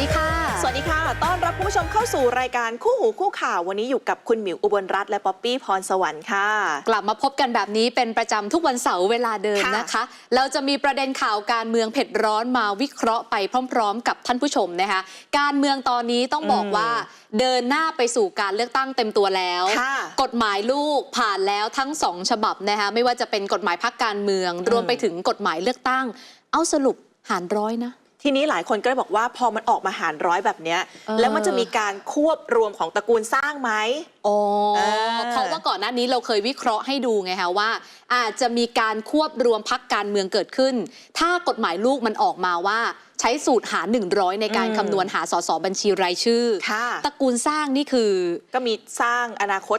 ดีค่ะ สวัสดีค่ะ ต้อนรับคุณผู้ชมเข้าสู่รายการคู่หูคู่ข่าว วันนี้อยู่กับคุณหมิวอุบลรัตน์และป๊อปปี้พรสวรรค์ค่ะ กลับมาพบกันแบบนี้เป็นประจำทุกวันเสาร์เวลาเดิมค่ะนะคะ เราจะมีประเด็นข่าวการเมืองเผ็ดร้อนมาวิเคราะห์ไปพร้อม ๆ กับท่านผู้ชมนะคะ การเมืองตอนนี้ต้องบอกอืมว่าเดินหน้าไปสู่การเลือกตั้งเต็มตัวแล้วค่ะกฎหมายลูกผ่านแล้วทั้งสองฉบับนะคะไม่ว่าจะเป็นกฎหมายพักการเมือง รวมไปถึงกฎหมายเลือกตั้ง เอาสรุปหารร้อยนะ ทีนี้หลายคนก็เลยบอกว่าพอมันออกมาหารร้อยแบบเนี้ยเออ แล้วมันจะมีการควบรวมของตระกูลสร้างไหม อ๋อเออ เพราะว่าก่อนหน้านี้เราเคยวิเคราะห์ให้ดูไงคะว่า อาจจะมีการควบรวมพักการเมืองเกิดขึ้น ถ้ากฎหมายลูกมันออกมาว่า ใช้สูตรหาร 100 ในการคำนวณหาสสบัญชีรายชื่อ ค่ะ ตระกูลสร้างนี่คือ ก็มีสร้างอนาคต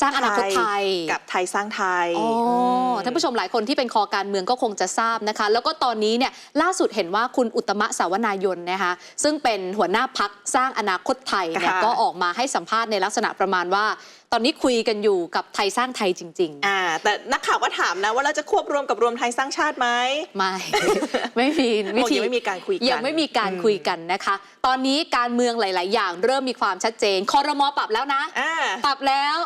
สร้างอนาคตไทยกับไทยสร้างไทยอ๋ออมท่านผู้ชมหลายคนที่เป็นคอการเมืองก็คงจะทราบนะคะ แล้วก็ตอนนี้เนี่ยล่าสุดเห็นว่าคุณอุตตมะสาวนายนนะคะซึ่งเป็นหัวหน้าพักสร้างอนาคตไทยเนี่ยค่ะก็ออกมาให้สัมภาษณ์ในลักษณะประมาณว่า ตอนนี้คุยกันอยู่กับไทยสร้างไทยจริง ๆ อ่า แต่นักข่าวก็ถามนะว่าเราจะควบรวมกับรวมไทยสร้างชาติไหมไม่ ไม่มีวิโอ้ธียังไม่มีการคุยกันยังไม่มีการอืมคุยกันนะคะ ตอนนี้การเมืองหลาย ๆ อย่างเริ่มมีความชัดเจนคอรมอปรับแล้วนะอ่าปรับแล้ว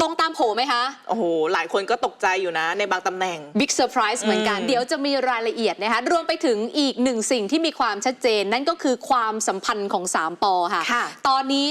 ตรงตามโผไหมคะ โอ้โห หลายคนก็ตกใจอยู่นะ ในบางตำแหน่ง บิ๊กเซอร์ไพรส์เหมือนกันอืมเดี๋ยวจะมีรายละเอียดนะคะ รวมไปถึงอีกหนึ่งสิ่งที่มีความชัดเจน นั่นก็คือความสัมพันธ์ของ 3ปอค่ะค่ะตอนนี้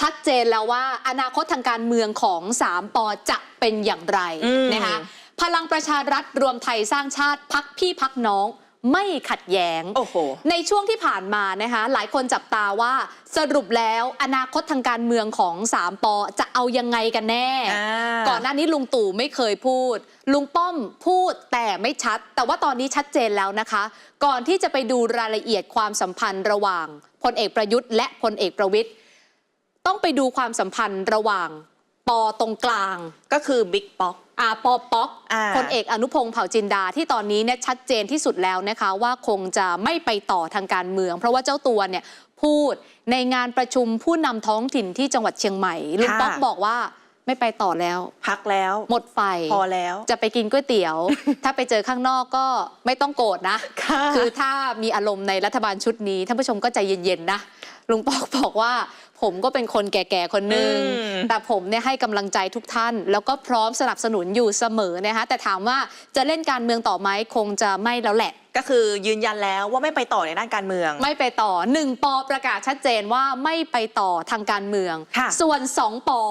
ชัดเจนแล้วว่าอนาคตทางการเมืองของ 3ปอจะเป็นอย่างไรอืมนะคะ พลังประชารัฐรวมไทยสร้างชาติพักพี่พักน้อง ไม่ขัดแย้ง โอ้โห ในช่วงที่ผ่านมานะคะหลายคนจับตาว่าสรุปแล้วอนาคตทางการเมืองของ3ปอจะเอายังไงกันแน่ อ่า ก่อนหน้านี้ลุงตู่ไม่เคยพูด ลุงป้อมพูดแต่ไม่ชัด แต่ว่าตอนนี้ชัดเจนแล้วนะคะ ก่อนที่จะไปดูรายละเอียดความสัมพันธ์ระหว่างพลเอกประยุทธ์และพลเอกประวิทย์ต้องไปดูความสัมพันธ์ระหว่างปอตรงกลาง ก็คือบิ๊กป๊อก อาปอป๊อกอ่าพลเอกอนุพงศ์เผ่าจินดาที่ตอนนี้เนี่ยชัดเจนที่สุดแล้วนะคะว่าคงจะไม่ไปต่อทางการเมือง เพราะว่าเจ้าตัวเนี่ยพูดในงานประชุมผู้นำท้องถิ่นที่จังหวัดเชียงใหม่ลุงป๊อกบอกว่าไม่ไปต่อแล้ว พักแล้ว หมดไฟพอแล้ว จะไปกินก๋วยเตี๋ยว ถ้าไปเจอข้างนอกก็ไม่ต้องโกรธนะ ค่ะ คือถ้ามีอารมณ์ในรัฐบาลชุดนี้ท่านผู้ชมก็ใจเย็นๆนะ ลุงปอกบอกว่า ผมก็เป็นคนแก่ๆคนหนึ่งอืมแต่ผมเนี่ยให้กำลังใจทุกท่าน แล้วก็พร้อมสนับสนุนอยู่เสมอนะคะแต่ถามว่าจะเล่นการเมืองต่อไหมคงจะไม่แล้วแหละก็คือยืนยันแล้วว่าไม่ไปต่อในด้านการเมือง ไม่ไปต่อหนึ่งปอประกาศชัดเจนว่าไม่ไปต่อทางการเมืองค่ะส่วนสองปอ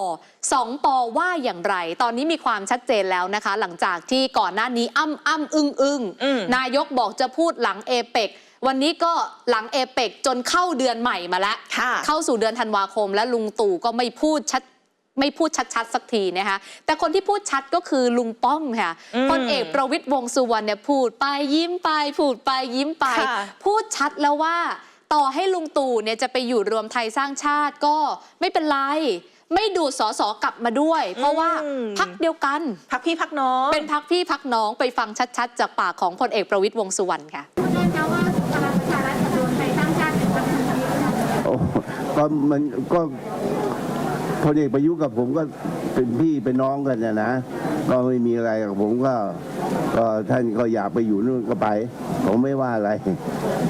สองปอว่าอย่างไร ตอนนี้มีความชัดเจนแล้วนะคะ หลังจากที่ก่อนหน้านี้อ้ำอ้ำอึ้งอึ้งอืมนายกบอกจะพูดหลังเอเปก วันนี้ก็หลังเอเปกจนเข้าเดือนใหม่มาแล้วค่ะเข้าสู่เดือนธันวาคม และลุงตู่ก็ไม่พูดชัดไม่พูดชัดๆ สักทีนะคะแต่คนที่พูดชัดก็คือลุงป้อมค่ะอืมพลเอกประวิตยวงษ์สุวรรณเนี่ยพูดไปยิ้มไป พูดไปยิ้มไปค่ะพูดชัดแล้วว่า ต่อให้ลุงตู่เนี่ยจะไปอยู่รวมไทยสร้างชาติก็ไม่เป็นไรไม่ดูดสอสอกลับมาด้วย เพราะว่าอืมพักเดียวกัน พักพี่พักน้อง เป็นพักพี่พักน้องไปฟังชัดๆ จากปากของพลเอกประวิตยวงษ์สุวรรณค่ะ ก็มันก็พลเอกประยุทธ์กับผมก็เป็นพี่เป็นน้องกันนะนะก็ไม่มีอะไรกับผมก็ก็ท่านก็อยากไปอยู่นู่นก็ไป ผมไม่ว่าอะไร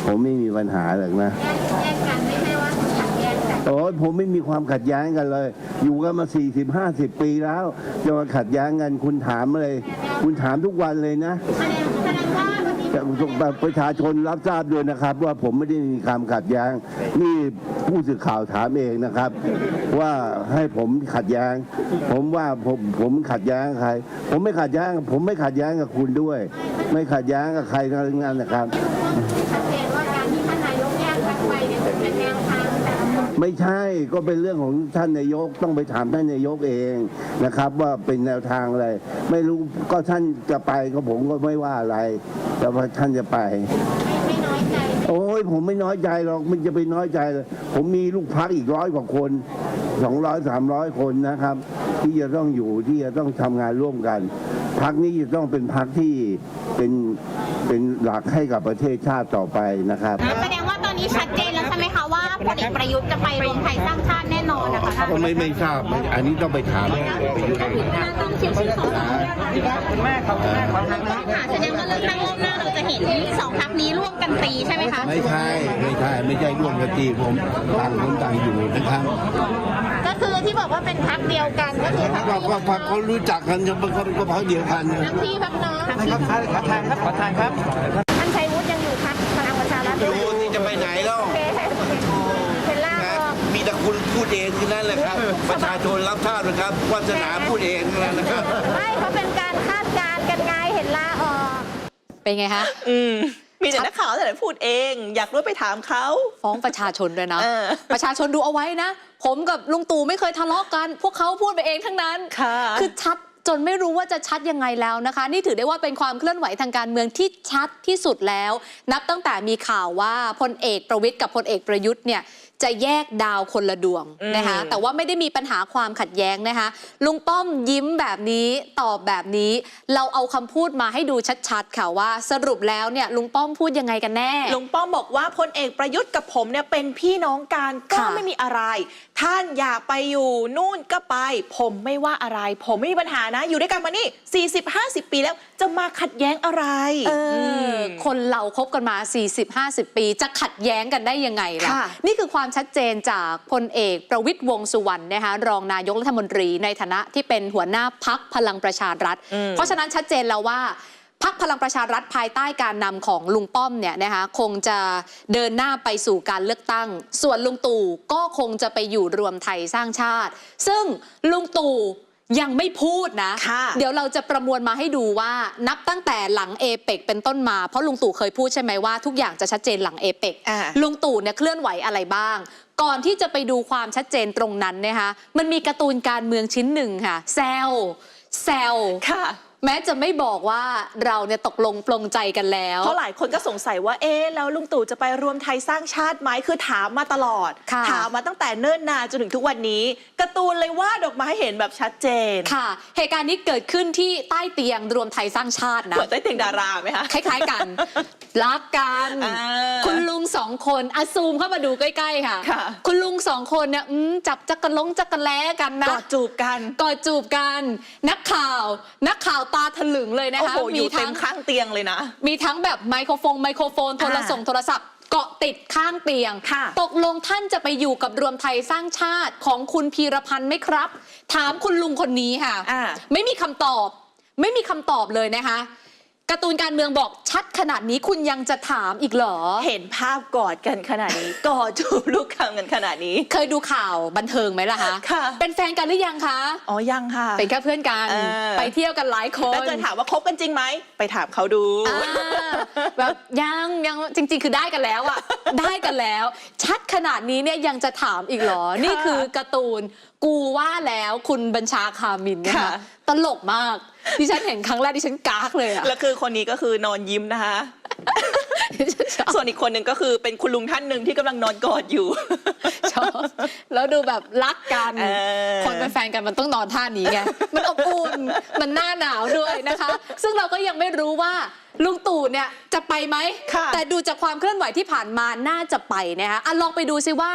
ผมไม่มีปัญหาหรอกนะแยกแยกกันไม่ใช่ว่าขัดแย้งกันโอ้ยผมไม่มีความขัดแย้งกันเลย อยู่กันมา40 50ปีแล้วจะมาขัดแย้งกันคุณถามเลย คุณถามทุกวันเลยนะแสดงแสดงว่า วันนี้จะประชาชนรับทราบด้วยนะครับ ว่าผมไม่ได้มีความขัดแย้ง นี่ผู้สื่อข่าวถามเองนะครับ ว่าให้ผมขัดแย้ง ผมว่าผมผมขัดแย้งใคร ผมไม่ขัดแย้ง ผมไม่ขัดแย้งกับคุณด้วย ไม่ขัดแย้งกับใครทั้งนั้นนะครับ ไม่ใช่ก็เป็นเรื่องของท่านนายกต้องไปถามท่านนายกเองนะครับ ว่าเป็นแนวทางอะไร ไม่รู้ก็ท่านจะไปก็ผมก็ไม่ว่าอะไร แต่ว่าท่านจะไปไม่ไม่น้อยใจโอ้ยผมไม่น้อยใจหรอกมันจะไปน้อยใจเลยผมมีลูกพักอีกร้อยกว่าคนสองร้อยสามร้อยคนนะครับ ที่จะต้องอยู่ที่จะต้องทำงานร่วมกันพักนี้จะต้องเป็นพักที่เป็นเป็นหลักให้กับประเทศชาติต่อไปนะครับแสดงว่าตอนนี้ชัดเจนแล้วสช่ ไหมคะว่าพลเอกประยุทธ์จะไปรวมไทยสร้างชาติแน่นอนนะคะท่านก็ไม่ไม่ทราบไม่อันนี้ต้องไปถามประยุทธ์ต้องเขียนชื่อสองค่ะแสดงว่าเลือกตั้งรอบหน้าเราจะเห็นสองพรรคนี้ร่วมกันตีใช่ไหมคะไม่ใช่ไม่ใช่ไม่ใช่ร่วมกันตีผมต่างคนต่างอยู่นะครับก็คือที่บอกว่าเป็นพรรคเดียวกันก็คือพรรคก็ก็พรรคเขารู้จักกันก็ก็ก็พรรคเดียวกันนะพรรคพี่พรรคน้องครับขอทานครับขอทานครับท่านชัยวุฒิยังอยู่พรรคพลังประชารัฐอยู่ พูดเองที่นั่นแหละครับ ประชาชนรับทราบนะครับวาสนาพูดเองนั่นแหละครับ ไม่เขาเป็นการคาดการณ์กันไงเห็นล่าออกเป็นไงคะอืมมีแต่นักข่าวแต่พูดเอง อยากรู้ไปถามเขาฟ้องประชาชนด้วยนะเออประชาชนดูเอาไว้นะ ผมกับลุงตู่ไม่เคยทะเลาะกัน พวกเขาพูดไปเองทั้งนั้น ค่ะ คือชัดจนไม่รู้ว่าจะชัดยังไงแล้วนะคะ นี่ถือได้ว่าเป็นความเคลื่อนไหวทางการเมืองที่ชัดที่สุดแล้ว นับตั้งแต่มีข่าวว่าพลเอกประวิทย์กับพลเอกประยุทธ์เนี่ย จะแยกดาวคนละดวงอืมนะคะแต่ว่าไม่ได้มีปัญหาความขัดแย้งนะคะ ลุงป้อมยิ้มแบบนี้ตอบแบบนี้ เราเอาคำพูดมาให้ดูชัดๆ ค่ะว่าสรุปแล้วเนี่ยลุงป้อมพูดยังไงกันแน่ ลุงป้อมบอกว่าพลเอกประยุทธ์กับผมเนี่ยเป็นพี่น้องกันก็ค่ะไม่มีอะไร ท่านอยากไปอยู่นู่นก็ไป ผมไม่ว่าอะไร ผมไม่มีปัญหานะ อยู่ด้วยกันมานี่ 40-50 ปีแล้วจะมาขัดแย้งอะไรเออมคนเราคบกันมา 40-50 ปี จะขัดแย้งกันได้ยังไงล่ะค่ะนี่คือความชัดเจนจากพลเอกประวิตยวงษ์สุวรรณนะคะรองนายกรัฐมนตรีในฐานะที่เป็นหัวหน้าพักพลังประชารัฐอืมเพราะฉะนั้นชัดเจนแล้วว่าพักพลังประชารัฐภายใต้การนำของลุงป้อมเนี่ยนะคะคงจะเดินหน้าไปสู่การเลือกตั้ง ส่วนลุงตู่ก็คงจะไปอยู่รวมไทยสร้างชาติ ซึ่งลุงตู่ ยังไม่พูดนะค่ะเดี๋ยวเราจะประมวลมาให้ดูว่านับตั้งแต่หลังเอเปกเป็นต้นมา เพราะลุงตู่เคยพูดใช่ไหมว่าทุกอย่างจะชัดเจนหลังเอเปกอ่าลุงตู่เนี่ยเคลื่อนไหวอะไรบ้าง ก่อนที่จะไปดูความชัดเจนตรงนั้นนะคะมันมีการ์ตูนการเมืองชิ้นหนึ่งค่ะ แซลแซลค่ะ แม้จะไม่บอกว่าเราเนี่ยตกลงปลงใจกันแล้ว เพราะหลายคนก็สงสัยว่าเอ๊ะแล้วลุงตู่จะไปรวมไทยสร้างชาติไหมคือถามมาตลอดค่ะถามมาตั้งแต่เนิ่นนานจนถึงทุกวันนี้การ์ตูนเลยวาดออกมาให้เห็นแบบชัดเจนค่ะ เหตุการณ์นี้เกิดขึ้นที่ใต้เตียงรวมไทยสร้างชาตินะเหมือนใต้เตียงดาราไหมคะคล้ายๆกันรักกันอ่าคุณลุงสองคนอะซูมเข้ามาดูใกล้ๆค่ะค่ะคุณลุงสองคนเนี่ยอืมจับจักรลงจักรแล้กันนะกอดจูบกันกอดจูบกัน นักข่าว นักข่าวตาถลึงเลยนะโอ้คะโหอยู่เต็ทั้มงข้างเตียงเลยนะ มีทั้งแบบไมโครโฟนไมโครโฟนโทรส่งอ่าโทรศัพท์เกาะติดข้างเตียงค่ะตกลงท่านจะไปอยู่กับรวมไทยสร้างชาติของคุณพีรพันธ์ไหมครับ ถามคุณลุงคนนี้ค่ะอ่าไม่มีคำตอบ ไม่มีคำตอบเลยนะคะ การ์ตูนการเมืองบอกชัดขนาดนี้คุณยังจะถามอีกเหรอ เห็นภาพกอดกันขนาดนี้ กอดจูบลูกคำกันขนาดนี้ เคยดูข่าวบันเทิงไหมล่ะคะค่ะ เป็นแฟนกันหรือยังคะอ๋อยังค่ะ เป็นแค่เพื่อนกัน เออ ไปเที่ยวกันหลายคนแล้วเกิดถามว่าคบกันจริงไหมไปถามเขาดู อ่าแบบยังยังจริง ๆ คือได้กันแล้วอะ ได้กันแล้ว ชัดขนาดนี้เนี่ยยังจะถามอีกเหรอ นี่คือการ์ตูนกูว่าแล้วคุณบัญชาคามินเนี่ยค่ะนะตลกมากดิฉันเห็นครั้งแรกดิฉันกากเลยอะ แล้วคือคนนี้ก็คือนอนยิ้มนะคะดิฉันชอบ ส่วนอีกคนหนึ่งก็คือเป็นคุณลุงท่านหนึ่งที่กำลังนอนกอดอยู่ชอบแล้วดูแบบรักกันเออคนเป็นแฟนกันมันต้องนอนท่านี้ไง มันอบอุ่น มันหน้าหนาวด้วยนะคะ ซึ่งเราก็ยังไม่รู้ว่าลุงตู่เนี่ยจะไปไหมค่ะแต่ดูจากความเคลื่อนไหวที่ผ่านมาน่าจะไปนะคะอะลองไปดูซิว่า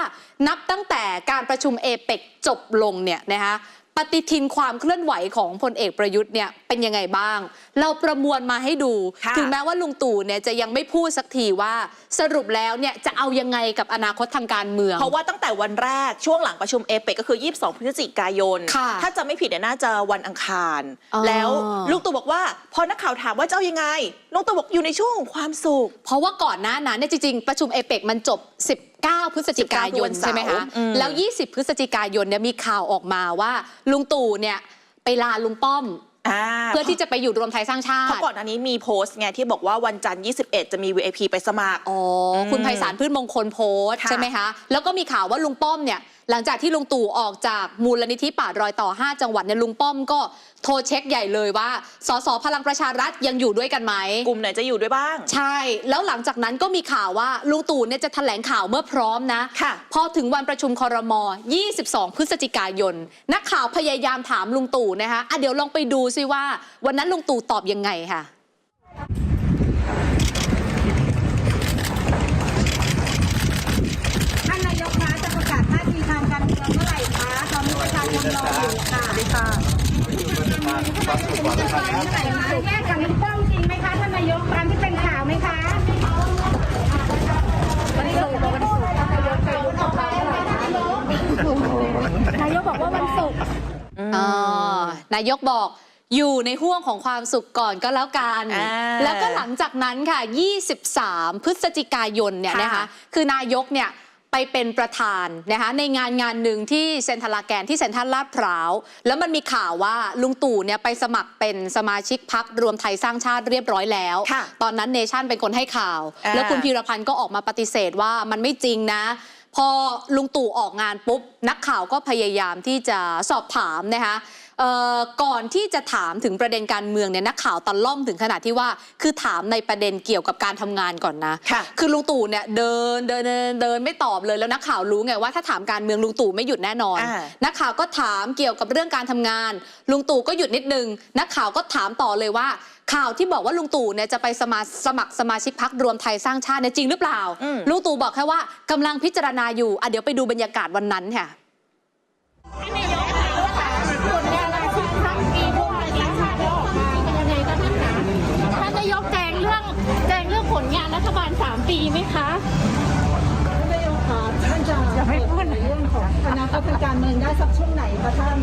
นับตั้งแต่การประชุมเอเปกจบลงเนี่ยนะคะ ปฏิทินความเคลื่อนไหวของพลเอกประยุทธ์เนี่ยเป็นยังไงบ้าง เราประมวลมาให้ดูค่ะถึงแม้ว่าลุงตู่เนี่ยจะยังไม่พูดสักทีว่าสรุปแล้วเนี่ยจะเอายังไงกับอนาคตทางการเมือง เพราะว่าตั้งแต่วันแรกช่วงหลังประชุมเอเปกก็คือ 22 พฤศจิกายนค่ะถ้าจะไม่ผิดเนี่ยน่าจะวันอังคารอ๋อแล้วลุงตู่บอกว่าพอนักข่าวถามว่าจะเอายังไง ลุงตู่บอกอยู่ในช่วงของความสุข เพราะว่าก่อนหน้านั้นเนี่ยจริงๆ ประชุมเอเปกมันจบ 19 พฤศจิกายน 19ใช่ไหมคะ อืม แล้ว 20 พฤศจิกายนเนี่ยมีข่าวออกมาว่า ลุงตู่เนี่ยไปลาลุงป้อม อ่าเพื่อที่จะไปอยู่รวมไทยสร้างชาเพติราะก่อนอันนี้มีโพสต์ไงที่บอกว่าวันจันทร์21 จะมี VIP ไปสมัคร อ๋ออมคุณไพศาลพืชมงคลโพสต์ค่ะ ใช่ไหมคะ แล้วก็มีข่าวว่าลุงป้อมเนี่ย หลังจากที่ลุงตู่ออกจากมูลนิธิป่ารอยต่อ 5 จังหวัดเนี่ยลุงป้อมก็โทรเช็คใหญ่เลยว่า สสพลังประชารัฐยังอยู่ด้วยกันไหม กลุ่มไหนจะอยู่ด้วยบ้าง ใช่ แล้วหลังจากนั้นก็มีข่าวว่าลุงตู่เนี่ยจะแถลงข่าวเมื่อพร้อมนะค่ะพอถึงวันประชุมคอรมอ22 พฤศจิกายน นักข่าวพยายามถามลุงตู่นะคะอะเดี๋ยวลองไปดูซิว่า วันนั้นลุงตู่ตอบยังไงค่ะ แยกกับลุงป้อมจริงไหมคะท่านนายกตามที่เป็นข่าวไหมคะวันศุกร์วันศุกร์นายกบอกว่าวันศุกร์อ่านายกบอกอยู่ในห่วงของความสุขก่อนก็แล้วกันอ่าแล้วก็หลังจากนั้นค่ะ 23 พฤศจิกายนเนี่ยค่ะนะคะ คือนายกเนี่ย ไปเป็นประธานนะคะในงานงานหนึ่งที่เซ็นทรัลลาแกนที่เซ็นทรัลลาดพร้าว แล้วมันมีข่าวว่าลุงตู่เนี่ยไปสมัครเป็นสมาชิกพักรวมไทยสร้างชาติเรียบร้อยแล้วค่ะตอนนั้นเนชั่นเป็นคนให้ข่าวอ่าแล้วคุณพีรพันธ์ก็ออกมาปฏิเสธว่ามันไม่จริงนะพอลุงตู่ออกงานปุ๊บ นักข่าวก็พยายามที่จะสอบถามนะคะเอ่อ ก่อนที่จะถามถึงประเด็นการเมืองเนี่ยนักข่าวตะล่อมถึงขนาดที่ว่า คือถามในประเด็นเกี่ยวกับการทำงานก่อนนะค่ะคือลุงตู่เนี่ยเดินเดินเดินเดินไม่ตอบเลยแล้วนักข่าวรู้ไงว่าถ้าถามการเมืองลุงตู่ไม่หยุดแน่นอนอ่านักข่าวก็ถามเกี่ยวกับเรื่องการทำงาน ลุงตู่ก็หยุดนิดนึง นักข่าวก็ถามต่อเลยว่าข่าวที่บอกว่าลุงตู่เนี่ยจะไปสมาสมัครสมาชิกพักรวมไทยสร้างชาติเนี่ยจริงหรือเปล่าอืมลุงตู่บอกแค่ว่ากำลังพิจารณาอยู่อะเดี๋ยวไปดูบรรยากาศวันนั้นค่ะ ปีไหมคะนายกคะท่านจะเปิดเผยเรื่องของอนาคตทางการเมืองได้สักช่วงไหนคะท่าน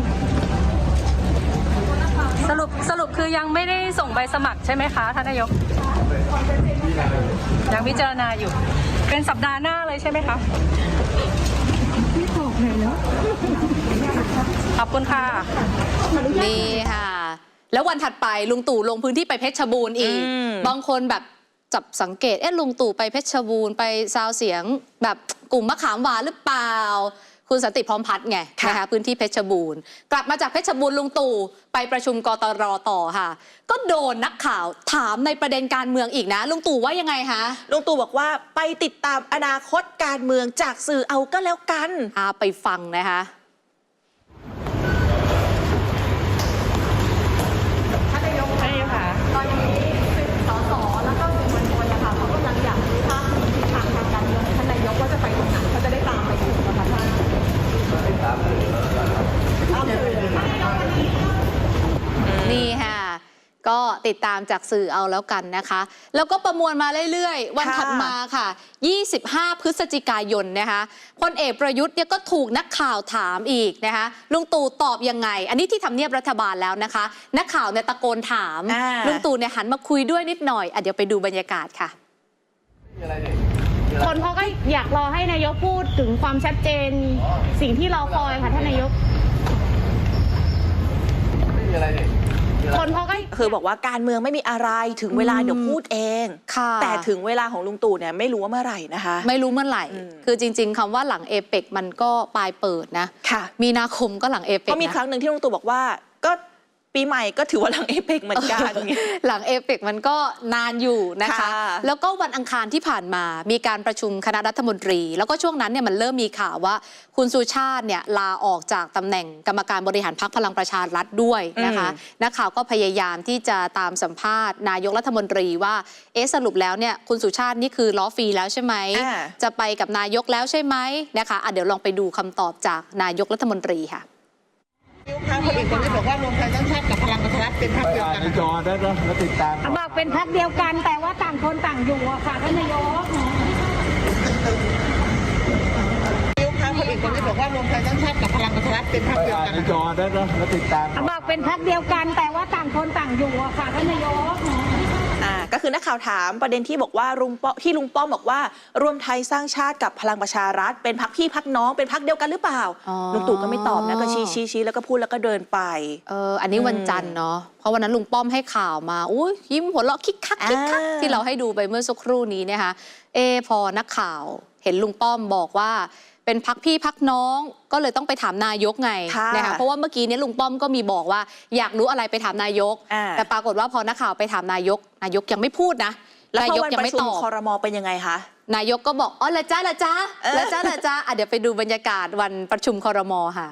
สรุปสรุปคือยังไม่ได้ส่งใบสมัครใช่ไหมคะท่านนายก ยังพิจารณาอยู่ เป็นสัปดาห์หน้าเลยใช่ไหมคะขอบคุณค่ะนี่ค่ะ แล้ววันถัดไปลุงตู่ลงพื้นที่ไปเพชรบูรณ์อีกอืมบางคนแบบ จับสังเกต เอ๊ะลุงตู่ไปเพชรบูรณ์ไปซาวเสียงแบบกลุ่มมะขามหวานหรือเปล่า คุณสันติพร้อมพัฒน์ไงค่ะนะคะพื้นที่เพชรบูรณ์ กลับมาจากเพชรบูรณ์ลุงตู่ไปประชุมกตรต่อค่ะ ก็โดนนักข่าวถามในประเด็นการเมืองอีกนะ ลุงตู่ว่ายังไงคะลุงตู่บอกว่าไปติดตามอนาคตการเมืองจากสื่อเอาก็แล้วกันพาไปฟังนะคะ นี่ค่ะ ก็ติดตามจากสื่อเอาแล้วกันนะคะ แล้วก็ประมวลมาเรื่อยๆ วันค่ะถัดมาค่ะ 25 พฤศจิกายนนะคะพลเอกประยุทธ์เนี่ยก็ถูกนักข่าวถามอีกนะคะลุงตู่ตอบยังไง อันนี้ที่ทำเนียบรัฐบาลแล้วนะคะ นักข่าวเนี่ยตะโกนถามอ่าลุงตู่เนี่ยหันมาคุยด้วยนิดหน่อยอะเดี๋ยวไปดูบรรยากาศค่ะคนเขาก็อยากรอให้นายกพูดถึงความชัดเจนสิ่งที่รอคอยค่ะท่านนายก คนเขาก็คือบอกว่าการเมืองไม่มีอะไรถึงเวลาอืมเดี๋ยวพูดเอง ค่ะแต่ถึงเวลาของลุงตู่เนี่ยไม่รู้ว่าเมื่อไหร่นะคะ ไม่รู้เมื่อไหร่ อืม คือจริง ๆคำว่าหลังเอเปกมันก็ปลายเปิดนะ ค่ะมีนาคมก็หลังเอเปกก็มีครั้งหนึ่งที่ลุงตู่บอกว่า ก็ ปีใหม่ก็ถือว่าหลังเอเปกเหมือนกัน หลังเอเปกมันก็นานอยู่นะคะค่ะแล้วก็วันอังคารที่ผ่านมามีการประชุมคณะรัฐมนตรี แล้วก็ช่วงนั้นเนี่ยมันเริ่มมีข่าวว่า คุณสุชาติเนี่ยลาออกจากตำแหน่งกรรมการบริหารพรรคพลังประชารัฐด้วยนะคะนักข่าวก็พยายามที่จะตามสัมภาษณ์ นายกรัฐมนตรีว่าเอ๊ะสรุปแล้วเนี่ยคุณสุชาตินี่คือล้อฟรีแล้วใช่ไหมอ่าจะไปกับนายกแล้วใช่ไหมนะคะอะเดี๋ยวลองไปดูคำตอบจากนายกรัฐมนตรีค่ะทาง คนอื่นคนที่บอกว่ารวมไทยสร้างชาติกับพลังประชารัฐเป็นพรรคเดียวกันจอได้แล้วแล้วติดตามบอกเป็นพักเดียวกันแต่ว่าต่างคนต่างอยู่อะค่ะท่านนายกทางคนอื่นคนที่บอกว่ารวมไทยสร้างชาติกับพลังประชารัฐเป็นพรรคเดียวกันจอได้แล้วแล้วติดตามบอกเป็นพักเดียวกันแต่ว่าต่างคนต่างอยู่อะค่ะท่านนายกอ่า ก็คือนักข่าวถามประเด็นที่บอกว่าลุงป้อที่ลุงป้อมบอกว่า รวมไทยสร้างชาติกับพลังประชารัฐ เป็นพักพี่พักน้องเป็นพักเดียวกันหรือเปล่าอ๋อลุงตู่ก็ไม่ตอบนะก็ชี้ชี้ชี้แล้วก็พูดแล้วก็เดินไปเอออันนี้วันจันทร์เนาะเพราะวันนั้นลุงป้อมให้ข่าวมาอุ้ยยิ้มหัวเราะคิกคักคิกคักอ่าที่เราให้ดูไปเมื่อสักครู่นี้นะคะเอะพอนักข่าวเห็นลุงป้อมบอกว่า เป็นพักพี่พักน้องก็เลยต้องไปถามนายกไงค่ะนะคะเพราะว่าเมื่อกี้เนี้ลุงป้อมก็มีบอกว่า อยากรู้อะไรไปถามนายกอ่าแต่ปรากฏว่าพอนักข่าวไปถามนายก นายกยังไม่พูดนะแล้วนาพอยกวันยัประไม่ชุตมอบคอรมอเป็นยังไงคะนายกก็บอกอ๋อละจ้าละจ้าเออละจ้าละจ้าอะเดี๋ยวไปดูบรรยากาศวันประชุมคอรมอค่ะ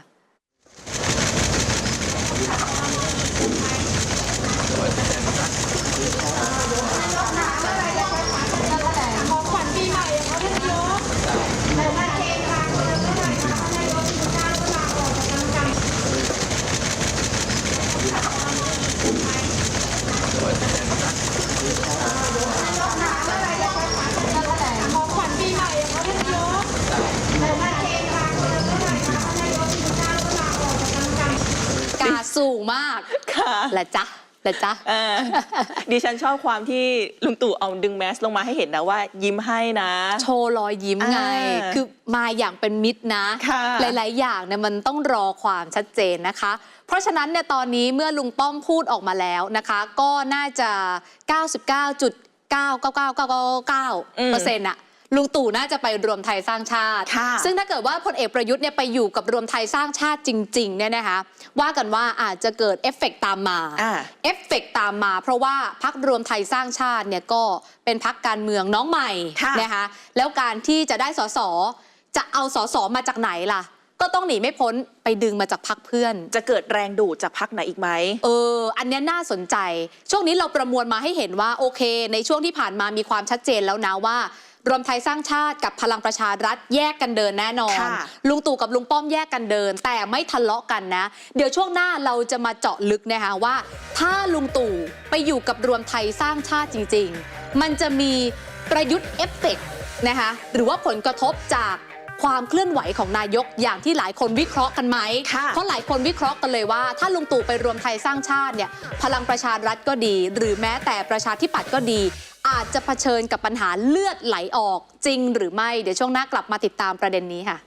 และจ๊ะและจ๊ะเออดิฉันชอบความที่ลุงตู่เอาดึงแมสลงมาให้เห็นนะว่า ยิ้มให้นะ โชว์รอยยิ้มไง อ่าคือมาอย่างเป็นมิตรนะ ค่ะ หลาย ๆ อย่างเนี่ยมันต้องรอความชัดเจนนะคะ เพราะฉะนั้นเนี่ยตอนนี้เมื่อลุงป้อมพูดออกมาแล้วนะคะ ก็น่าจะ 99.99999เปอร์เซ็นต์อะ ลุงตู่น่าจะไปรวมไทยสร้างชาติค่ะซึ่งถ้าเกิดว่าพลเอกประยุทธ์เนี่ยไปอยู่กับรวมไทยสร้างชาติจริงๆเนี่ยนะคะว่ากันว่าอาจจะเกิดเอฟเฟกต์ตามมาอ่าเอฟเฟกต์ตามมา เพราะว่าพักรวมไทยสร้างชาติเนี่ยก็เป็นพักการเมืองน้องใหม่ค่ะนะคะแล้วการที่จะได้สสจะเอาสสมาจากไหนล่ะก็ต้องหนีไม่พ้นไปดึงมาจากพักเพื่อน จะเกิดแรงดูดจากพักไหนอีกไหมเออ อันเนี้ยน่าสนใจ ช่วงนี้เราประมวลมาให้เห็นว่าโอเค ในช่วงที่ผ่านมามีความชัดเจนแล้วนะว่า รวมไทยสร้างชาติกับพลังประชารัฐแยกกันเดินแน่นอนค่ะลุงตู่กับลุงป้อมแยกกันเดิน แต่ไม่ทะเลาะกันนะ เดี๋ยวช่วงหน้าเราจะมาเจาะลึกนะคะว่า ถ้าลุงตู่ไปอยู่กับรวมไทยสร้างชาติจริง ๆ มันจะมีประยุทธ์เอฟเฟกต์นะคะหรือว่าผลกระทบจาก ความเคลื่อนไหวของนายกอย่างที่หลายคนวิเคราะห์กันไหมค่ะเพราะหลายคนวิเคราะห์กันเลยว่า ถ้าลุงตู่ไปรวมไทยสร้างชาติเนี่ยพลังประชารัฐก็ดี หรือแม้แต่ประชาธิปัตย์ก็ดี อาจจะเผชิญกับปัญหาเลือดไหลออกจริงหรือไม่เดี๋ยวช่วงหน้ากลับมาติดตามประเด็นนี้ค่ะ